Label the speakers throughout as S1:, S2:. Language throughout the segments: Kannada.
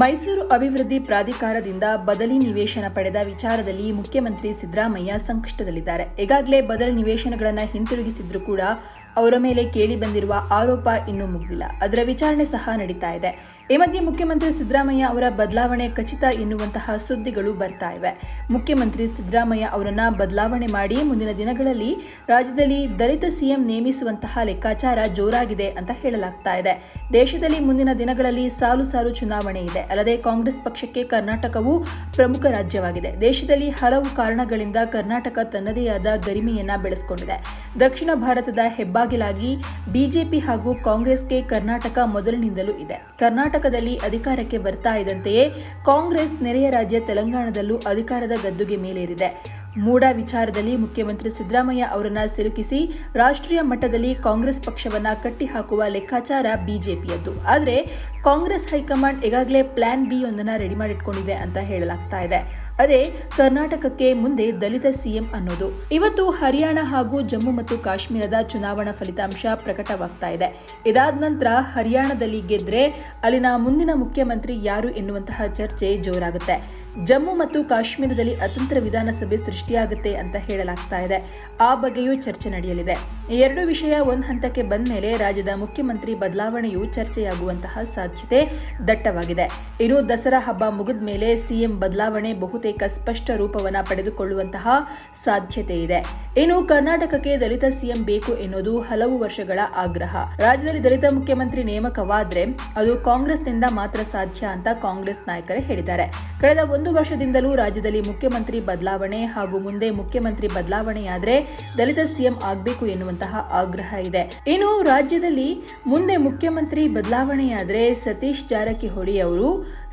S1: ಮೈಸೂರು ಅಭಿವೃದ್ಧಿ ಪ್ರಾಧಿಕಾರದಿಂದ ಬದಲಿ ನಿವೇಶನ ಪಡೆದ ವಿಚಾರದಲ್ಲಿ ಮುಖ್ಯಮಂತ್ರಿ ಸಿದ್ದರಾಮಯ್ಯ ಸಂಕಷ್ಟದಲ್ಲಿದ್ದಾರೆ. ಈಗಾಗಲೇ ಬದಲಿ ನಿವೇಶನಗಳನ್ನು ಹಿಂತಿರುಗಿಸಿದ್ರು ಕೂಡ ಅವರ ಮೇಲೆ ಕೇಳಿ ಬಂದಿರುವ ಆರೋಪ ಇನ್ನೂ ಮುಗ್ದಿಲ್ಲ. ಅದರ ವಿಚಾರಣೆ ಸಹ ನಡೀತಾ ಇದೆ. ಈ ಮಧ್ಯೆ ಮುಖ್ಯಮಂತ್ರಿ ಸಿದ್ದರಾಮಯ್ಯ ಅವರ ಬದಲಾವಣೆ ಖಚಿತ ಎನ್ನುವಂತಹ ಸುದ್ದಿಗಳು ಬರ್ತಾ ಇವೆ. ಮುಖ್ಯಮಂತ್ರಿ ಸಿದ್ದರಾಮಯ್ಯ ಅವರನ್ನ ಬದಲಾವಣೆ ಮಾಡಿ ಮುಂದಿನ ದಿನಗಳಲ್ಲಿ ರಾಜ್ಯದಲ್ಲಿ ದಲಿತ ಸಿಎಂ ನೇಮಿಸುವಂತಹ ಲೆಕ್ಕಾಚಾರ ಜೋರಾಗಿದೆ ಅಂತ ಹೇಳಲಾಗ್ತಾ ಇದೆ. ದೇಶದಲ್ಲಿ ಮುಂದಿನ ದಿನಗಳಲ್ಲಿ ಸಾಲು ಸಾಲು ಚುನಾವಣೆ ಇದೆ. ಅಲ್ಲದೆ ಕಾಂಗ್ರೆಸ್ ಪಕ್ಷಕ್ಕೆ ಕರ್ನಾಟಕವು ಪ್ರಮುಖ ರಾಜ್ಯವಾಗಿದೆ. ದೇಶದಲ್ಲಿ ಹಲವು ಕಾರಣಗಳಿಂದ ಕರ್ನಾಟಕ ತನ್ನದೇ ಆದ ಗರಿಮೆಯನ್ನ ಬೆಳೆಸಿಕೊಂಡಿದೆ. ದಕ್ಷಿಣ ಭಾರತದ ಹೆಬ್ಬಾಗಿಲಾಗಿ ಬಿಜೆಪಿ ಹಾಗೂ ಕಾಂಗ್ರೆಸ್ಗೆ ಕರ್ನಾಟಕ ಮೊದಲಿನಿಂದಲೂ ಇದೆ. ಕರ್ನಾಟಕದಲ್ಲಿ ಅಧಿಕಾರಕ್ಕೆ ಬರ್ತಾ ಇದ್ದಂತೆಯೇ ಕಾಂಗ್ರೆಸ್ ನೆರೆಯ ರಾಜ್ಯ ತೆಲಂಗಾಣದಲ್ಲೂ ಅಧಿಕಾರದ ಗದ್ದುಗೆ ಮೇಲೇರಿದೆ. ಮೂಡ ವಿಚಾರದಲ್ಲಿ ಮುಖ್ಯಮಂತ್ರಿ ಸಿದ್ದರಾಮಯ್ಯ ಅವರನ್ನು ಸಿಲುಕಿಸಿ ರಾಷ್ಟ್ರೀಯ ಮಟ್ಟದಲ್ಲಿ ಕಾಂಗ್ರೆಸ್ ಪಕ್ಷವನ್ನು ಕಟ್ಟಿಹಾಕುವ ಲೆಕ್ಕಾಚಾರ ಬಿಜೆಪಿಯದ್ದು. ಆದರೆ ಕಾಂಗ್ರೆಸ್ ಹೈಕಮಾಂಡ್ ಈಗಾಗಲೇ ಪ್ಲಾನ್ ಬಿ ಒಂದನ್ನ ರೆಡಿ ಮಾಡಿಟ್ಕೊಂಡಿದೆ ಅಂತ ಹೇಳಲಾಗ್ತಾ ಇದೆ. ಅದೇ ಕರ್ನಾಟಕಕ್ಕೆ ಮುಂದೆ ದಲಿತ ಸಿಎಂ ಅನ್ನೋದು. ಇವತ್ತು ಹರಿಯಾಣ ಹಾಗೂ ಜಮ್ಮು ಮತ್ತು ಕಾಶ್ಮೀರದ ಚುನಾವಣಾ ಫಲಿತಾಂಶ ಪ್ರಕಟವಾಗ್ತಾ ಇದೆ. ಇದಾದ ನಂತರ ಹರಿಯಾಣದಲ್ಲಿ ಗೆದ್ರೆ ಅಲ್ಲಿನ ಮುಂದಿನ ಮುಖ್ಯಮಂತ್ರಿ ಯಾರು ಎನ್ನುವಂತಹ ಚರ್ಚೆ ಜೋರಾಗುತ್ತೆ. ಜಮ್ಮು ಮತ್ತು ಕಾಶ್ಮೀರದಲ್ಲಿ ಅತಂತ್ರ ವಿಧಾನಸಭೆ ಸೃಷ್ಟಿಯಾಗುತ್ತೆ ಅಂತ ಹೇಳಲಾಗ್ತಾ ಇದೆ. ಆ ಬಗ್ಗೆಯೂ ಚರ್ಚೆ ನಡೆಯಲಿದೆ. ಎರಡು ವಿಷಯ ಒಂದು ಹಂತಕ್ಕೆ ಬಂದ ಮೇಲೆ ರಾಜ್ಯದ ಮುಖ್ಯಮಂತ್ರಿ ಬದಲಾವಣೆಯು ಚರ್ಚೆಯಾಗುವಂತಹ ಸಾಧ್ಯತೆ ದಟ್ಟವಾಗಿದೆ. ಇನ್ನು ದಸರಾ ಹಬ್ಬ ಮುಗಿದ ಮೇಲೆ ಸಿಎಂ ಬದಲಾವಣೆ ಬಹುತೇಕ ಸ್ಪಷ್ಟ ರೂಪವನ್ನು ಪಡೆದುಕೊಳ್ಳುವಂತಹ ಸಾಧ್ಯತೆ ಇದೆ. ಇನ್ನು ಕರ್ನಾಟಕಕ್ಕೆ ದಲಿತ ಸಿಎಂ ಬೇಕು ಎನ್ನುವುದು ಹಲವು ವರ್ಷಗಳ ಆಗ್ರಹ. ರಾಜ್ಯದಲ್ಲಿ ದಲಿತ ಮುಖ್ಯಮಂತ್ರಿ ನೇಮಕವಾದ್ರೆ ಅದು ಕಾಂಗ್ರೆಸ್ನಿಂದ ಮಾತ್ರ ಸಾಧ್ಯ ಅಂತ ಕಾಂಗ್ರೆಸ್ ನಾಯಕರೇ ಹೇಳಿದ್ದಾರೆ. ಕಳೆದ ಒಂದು ವರ್ಷದಿಂದಲೂ ರಾಜ್ಯದಲ್ಲಿ ಮುಖ್ಯಮಂತ್ರಿ ಬದಲಾವಣೆ ಹಾಗೂ ಮುಂದೆ ಮುಖ್ಯಮಂತ್ರಿ ಬದಲಾವಣೆಯಾದ್ರೆ ದಲಿತ ಸಿಎಂ ಆಗಬೇಕು ಎನ್ನುವಂತಹ ಆಗ್ರಹ ಇದೆ. ಇನ್ನು ರಾಜ್ಯದಲ್ಲಿ ಮುಂದೆ ಮುಖ್ಯಮಂತ್ರಿ ಬದಲಾವಣೆಯಾದ್ರೆ ಸತೀಶ್ ಜಾರಕಿಹೊಳಿ ಅವರು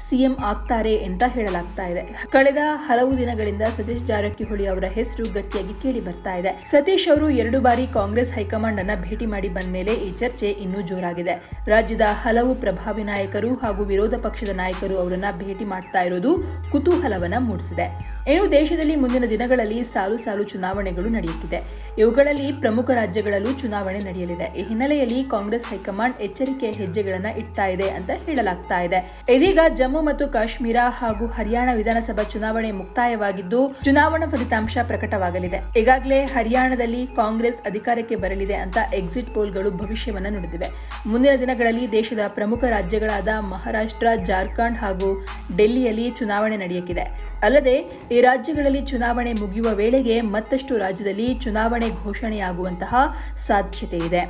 S1: ಸಿಎಂ ಆಗ್ತಾರೆ ಅಂತ ಹೇಳಲಾಗ್ತಾ ಇದೆ. ಕಳೆದ ಹಲವು ದಿನಗಳಿಂದ ಸತೀಶ್ ಜಾರಕಿಹೊಳಿ ಅವರ ಹೆಸರು ಗಟ್ಟಿಯಾಗಿ ಕೇಳಿ ಬರ್ತಾ ಇದೆ. ಸತೀಶ್ ಅವರು ಎರಡು ಬಾರಿ ಕಾಂಗ್ರೆಸ್ ಹೈಕಮಾಂಡ್ ಅನ್ನ ಭೇಟಿ ಮಾಡಿ ಬಂದ ಮೇಲೆ ಈ ಚರ್ಚೆ ಇನ್ನೂ ಜೋರಾಗಿದೆ. ರಾಜ್ಯದ ಹಲವು ಪ್ರಭಾವಿ ನಾಯಕರು ಹಾಗೂ ವಿರೋಧ ಪಕ್ಷದ ನಾಯಕರು ಅವರನ್ನ ಭೇಟಿ ಮಾಡ್ತಾ ಇರೋದು ಕುತೂಹಲವನ್ನ ಮೂಡಿಸಿದೆ. ಇನ್ನು ದೇಶದಲ್ಲಿ ಮುಂದಿನ ದಿನಗಳಲ್ಲಿ ಸಾಲು ಸಾಲು ಚುನಾವಣೆಗಳು ನಡೆಯುತ್ತಿದೆ. ಇವುಗಳಲ್ಲಿ ಪ್ರಮುಖ ರಾಜ್ಯಗಳಲ್ಲೂ ಚುನಾವಣೆ ನಡೆಯಲಿದೆ. ಈ ಹಿನ್ನೆಲೆಯಲ್ಲಿ ಕಾಂಗ್ರೆಸ್ ಹೈಕಮಾಂಡ್ ಎಚ್ಚರಿಕೆಯ ಹೆಜ್ಜೆಗಳನ್ನ ಇಡ್ತಾ ಇದೆ ಅಂತ ಹೇಳಲಾಗ್ತಾ ಇದೆ. ಇದೀಗ ಜಮ್ಮು ಮತ್ತು ಕಾಶ್ಮೀರ ಹಾಗೂ ಹರಿಯಾಣ ವಿಧಾನಸಭಾ ಚುನಾವಣೆ ಮುಕ್ತಾಯವಾಗಿದ್ದು, ಚುನಾವಣಾ ಫಲಿತಾಂಶ ಪ್ರಕಟವಾಗಲಿದೆ. ಈಗಾಗಲೇ ಹರಿಯಾಣದಲ್ಲಿ ಕಾಂಗ್ರೆಸ್ ಅಧಿಕಾರಕ್ಕೆ ಬರಲಿದೆ ಅಂತ ಎಕ್ಸಿಟ್ ಪೋಲ್ಗಳು ಭವಿಷ್ಯವನ್ನ ನುಡಿದಿವೆ. ಮುಂದಿನ ದಿನಗಳಲ್ಲಿ ದೇಶದ ಪ್ರಮುಖ ರಾಜ್ಯಗಳಾದ ಮಹಾರಾಷ್ಟ್ರ, ಜಾರ್ಖಂಡ್ ಹಾಗೂ ಡೆಲ್ಲಿಯಲ್ಲಿ ಚುನಾವಣೆ ನಡೆಯಕ್ಕಿದೆ ಅಲ್ಲದೆ, ಈ ರಾಜ್ಯಗಳಲ್ಲಿ ಚುನಾವಣೆ ಮುಗಿಯುವ ವೇಳೆಗೆ ಮತ್ತಷ್ಟು ರಾಜ್ಯದಲ್ಲಿ ಚುನಾವಣೆ ಘೋಷಣೆಯಾಗುವಂತಹ ಸಾಧ್ಯತೆ ಇದೆ